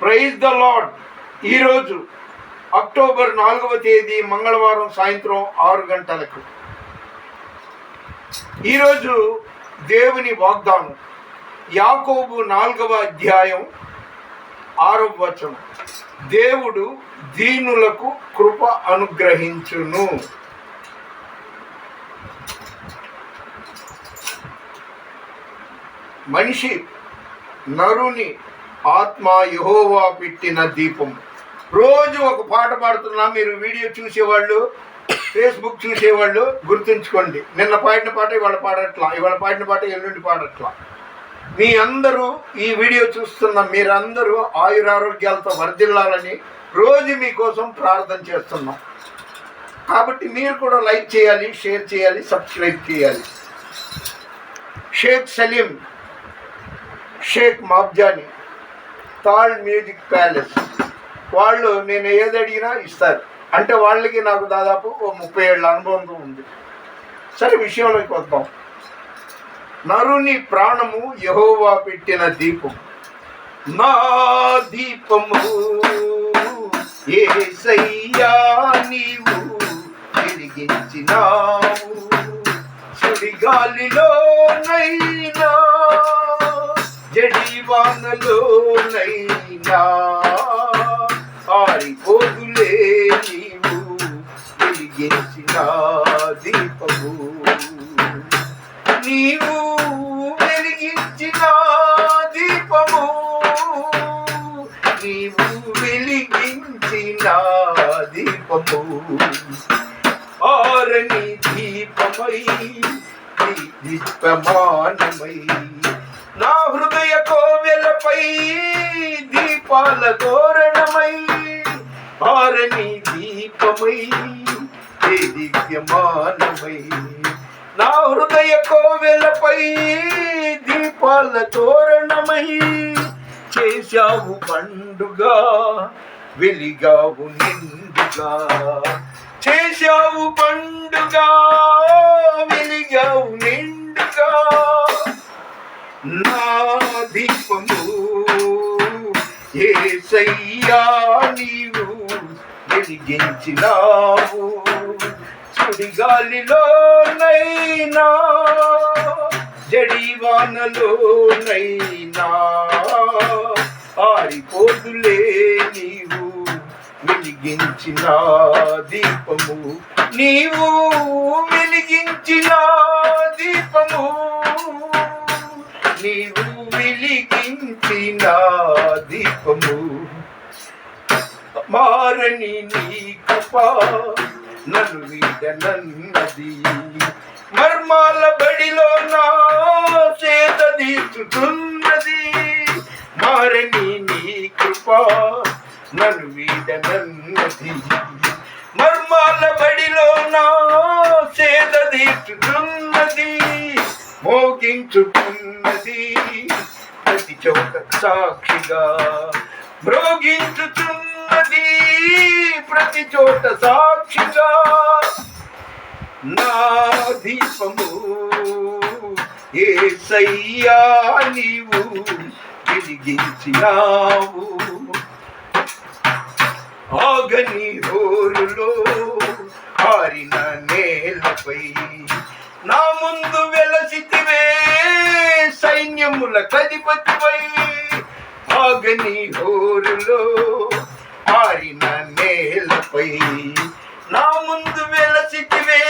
Praise the Lord ఈరోజు October నాలుగవ తేదీ మంగళవారం సాయంత్రం ఆరు గంటలకు. ఈరోజు దేవుని వాగ్దానం. యాకోబు నాలుగవ అధ్యాయం ఆరవ వచనం. దేవుడు దీనులకు కృప అనుగ్రహించును. మనిషి నరుని ఆత్మ యహోవా పెట్టిన దీపం. రోజు ఒక పాట పాడుతున్నా. మీరు వీడియో చూసేవాళ్ళు ఫేస్బుక్ చూసేవాళ్ళు గుర్తుంచుకోండి. నిన్న పాడిన పాట ఇవాళ పాడట్లా ఇవాళ పాడిన పాట ఎల్లుండి పాడట్లా. మీ అందరూ ఈ వీడియో చూస్తున్న మీరందరూ ఆయురారోగ్యాలతో వర్ధిల్లాలని రోజు మీకోసం ప్రార్థన చేస్తున్నాం. కాబట్టి మీరు కూడా లైక్ చేయాలి షేర్ చేయాలి సబ్స్క్రైబ్ చేయాలి. Shaik Saleem Shaik Mabjani Taal music palace. వాళ్ళు నేను ఏది అడిగినా ఇస్తారు. అంటే వాళ్ళకి నాకు దాదాపు ఓ ముప్పై ఏళ్ళ అనుభవం ఉంది. సరే విషయంలోకి వద్దాం. నరుని ప్రాణము యహోవా పెట్టిన దీపం. నా దీపము ఏసయ్యా నీవు తిరిగించినావు సుడిగాలిలో నైనా జడివానలోనైనా ఆరిపోదులే నీవు వెలిగించిన దీపము. నీవు వెలిగించిన దీపము. నీవు వెలిగించిన దీపము. ఆరణి దీపమై దీపమానమై నా హృదయ కోవెలపై దీపాల తోరణమై ఆరని దీపమై ఏ దివ్యమానమై నా హృదయ కోవెలపై దీపాల తోరణమై చేశావు పండుగ వెలిగావు నిండుగా. చేశావు పండుగ నా దీపము ఏసయ్యా నీవు వెలిగించినావు? సుడిగాలిలోనైనా జడివానలోనైనా ఆరిపోదులే నీవు వెలిగించిన దీపము. నీవు వెలిగించిన దీపము. నీవు వెలిగించిన దీపము మారని నీ కృపా నన్ను వీడనన్నది మర్మాల బడిలో నా చేత తీర్చుతున్నది. మారని నీ కృపా నన్ను వీడనన్నది మర్మాల బడిలో నా చేత తీర్చుతున్నది మోగించుతున్నది ప్రతి చోట సాక్షిగా మ్రోగించుతున్నది ప్రతి చోట సాక్షిగా నా దీపము ఏ సయ్యా నీవు వెలిగించినావు ఆగని హోరులో ఆరిన నేలపై నా ముందు వెలసితివే సైన్యముల కధిపతివై ఆగని హోరులో ఆరిన నేలపై. నా ముందు వెలసితివే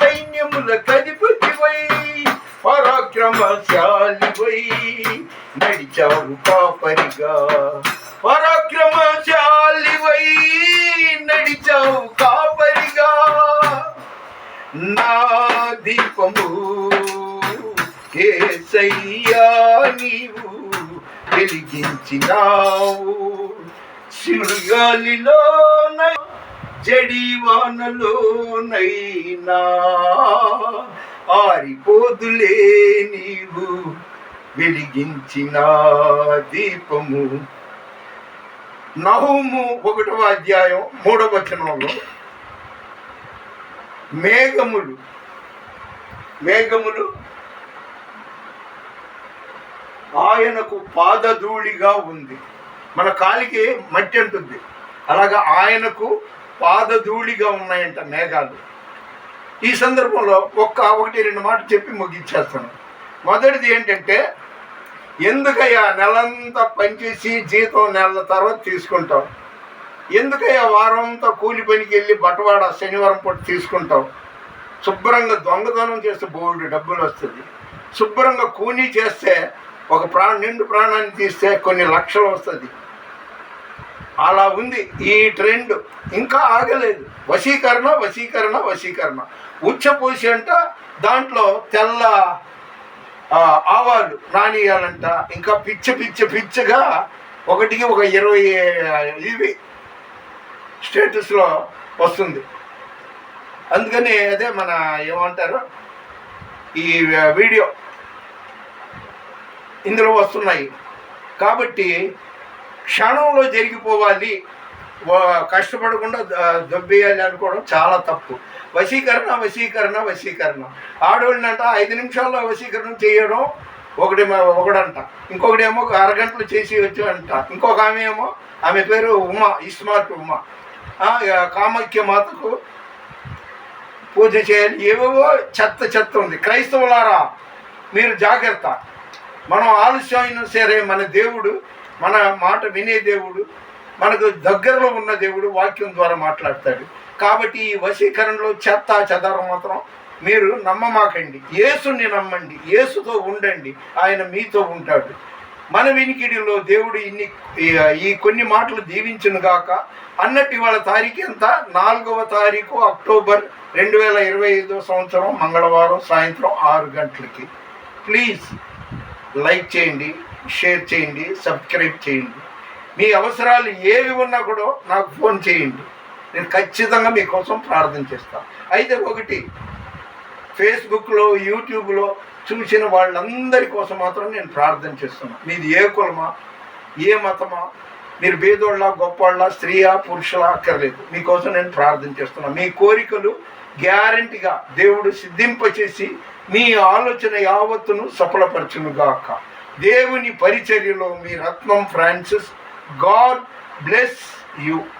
సైన్యముల కధిపతివై పరాక్రమశాలివై. నడిచావు కాపరిగా పరాక్రమశాలివై. నడిచావు కాపరిగా నా దీపము ఏసయ్యా నీవు వెలిగించినావు. సిరుగాలిలో జడివానలోనైనా ఆరిపోదులే నీవు వెలిగించిన దీపము. నహుము ఒకటవ అధ్యాయం మూడవ వచనంలో మేఘములు మేఘములు ఆయనకు పాదధూళిగా ఉంది. మన కాలికి మట్టి అంటుంది. అలాగా ఆయనకు పాదధూళిగా ఉన్నాయంట మేఘాలు. ఈ సందర్భంలో ఒక్క ఒకటి రెండు మాటలు చెప్పి ముగించేస్తాను. మొదటిది ఏంటంటే ఎందుకయ్యా నెలంతా పనిచేసి జీతం నెలల తర్వాత తీసుకుంటాం ఎందుకయ్యా వారంతా కూలి పనికి వెళ్ళి బట్టవాడ శనివారం పూట తీసుకుంటాం శుభ్రంగా దొంగతనం చేస్తే బోల్డ్ డబ్బులు వస్తుంది. శుభ్రంగా కూనీ చేస్తే ఒక ప్రాణ నిండు ప్రాణాన్ని తీస్తే కొన్ని లక్షలు వస్తుంది. అలా ఉంది ఈ ట్రెండ్. ఇంకా ఆగలేదు. వశీకరణ వశీకరణ వశీకరణ. ఉచ్చపూసి అంట దాంట్లో తెల్ల ఆవాలు నానియాలంట ఇంకా పిచ్చ పిచ్చ పిచ్చగా ఒకటికి ఒక ఇరవై ఇవి స్టేటస్లో వస్తుంది. అందుకని అదే మన ఏమంటారు ఈ వీడియో ఇందులో వస్తున్నాయి. కాబట్టి క్షణంలో జరిగిపోవాలి కష్టపడకుండా దొబ్బేయాలి అనుకోవడం చాలా తప్పు. వశీకరణ వశీకరణ వశీకరణ. ఆడవాళ్ళనంట ఐదు నిమిషాల్లో వశీకరణ చేయడం ఒకటి ఒకడంట. ఇంకొకడేమో ఒక అరగంటలు చేసి వచ్చి అంట. ఇంకొక ఆమె ఏమో ఆమె పేరు ఉమా ఇస్మార్ట్ ఉమా. కామాఖ్య మాతకు పూజ చేయాలి. ఏవేవో చెత్త చెత్త ఉంది. క్రైస్తవులారా మీరు జాగ్రత్త. మనం ఆలస్యం అయినా సరే మన దేవుడు మన మాట వినే దేవుడు మనకు దగ్గరలో ఉన్న దేవుడు వాక్యం ద్వారా మాట్లాడతాడు. కాబట్టి ఈ వశీకరణలో చెత్త చెదారం మాత్రం మీరు నమ్మమాకండి. యేసుని నమ్మండి. యేసుతో ఉండండి. ఆయన మీతో ఉంటాడు. మన వినికిడిలో దేవుడు ఇన్ని ఈ- కొన్ని మాటలు దీవించును గాక. అన్నట్టు ఇవాళ తారీఖు ఎంత? నాలుగవ తారీఖు అక్టోబర్ రెండు వేల ఇరవై ఐదో సంవత్సరం మంగళవారం సాయంత్రం ఆరు గంటలకి. ప్లీజ్ లైక్ చేయండి షేర్ చేయండి సబ్స్క్రైబ్ చేయండి. మీ అవసరాలు ఏవి ఉన్నా కూడా నాకు ఫోన్ చేయండి. నేను ఖచ్చితంగా మీకోసం ప్రార్థన చేస్తాను అయితే ఒకటి ఫేస్బుక్లో యూట్యూబ్లో చూసిన వాళ్ళందరి కోసం మాత్రం నేను ప్రార్థన చేస్తున్నాను మీది ఏ కులమా ఏ మతమా మీరు బేదోళ్ళ గొప్పవాళ్ళ స్త్రీయా పురుషులా అక్కర్లేదు. మీకోసం నేను ప్రార్థన చేస్తున్నాను మీ కోరికలు గ్యారంటీగా దేవుడు సిద్ధింపచేసి మీ ఆలోచన యావత్తును సఫలపరచునుగాక. దేవుని పరిచర్యలో మీ Ratnam Francis God bless you.